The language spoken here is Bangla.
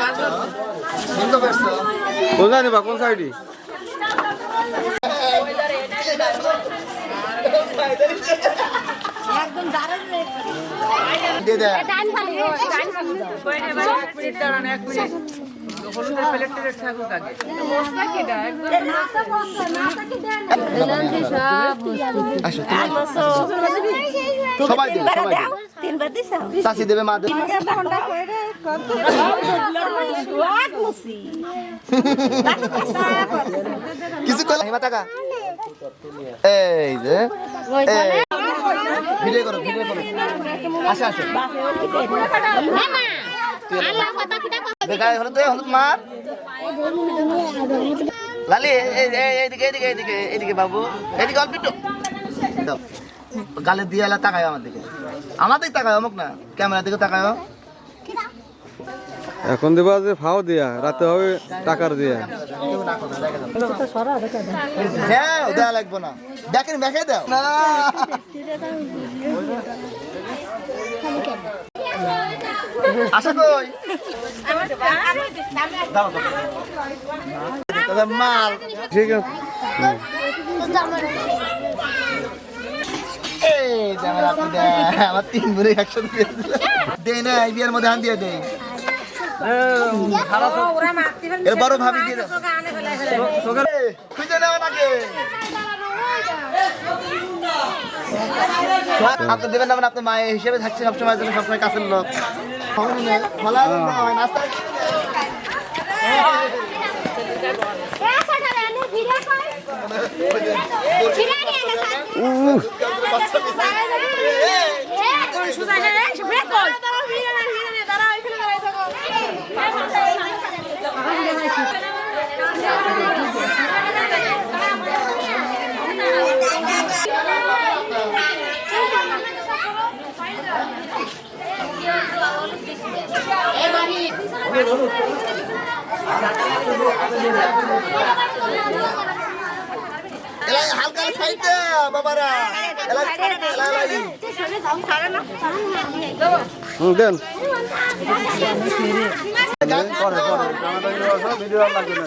পারছ কোথায় কোন সাইডে আসো সবাই সবাই দেবে মা দেবে। কিছু হিমা টাকা এই যে। ভিডিও করো ভিডিও করো। আসে আসে। দেখায় হলুদ দে হলুদ মার লালি এই- এই- এই- এইদিকে এইদিকে এইদিকে এইদিকে বাবু। এইদিকে অল্প একটু। গালে দিয়ে এলা তাকায় আমার দিকে। আমার দিকে তাকায় অমুক না ক্যামেরার দিকে তাকায় এখন দিবা যে ফাও দিয়া রাতে হবে টাকার দিয়া। হ্যাঁ দেওয়া লাগবে না। দেখেন দেখে দাও। না আশা কই দাও দাও। দাদা মার ঠিক আছে এই জামাই আপনি দেন। আমার তিন একসাথে দিয়ে দে না এই বিয়ের মধ্যে হান দিয়ে দে বড় ভাবি দিয়ে দাও খুঁজে নেওয়া নাকি আপনি দেবেন না মানে আপনার মায়ের হিসেবে থাকছে সবসময় জন্য সবসময় কাছের লোক ফলা নাস্তা এলাই হালকা সাইডে বাবারা। এলাই এলাই এলাই হুম দেন। পরে পরে। ভিডিও লাগবে না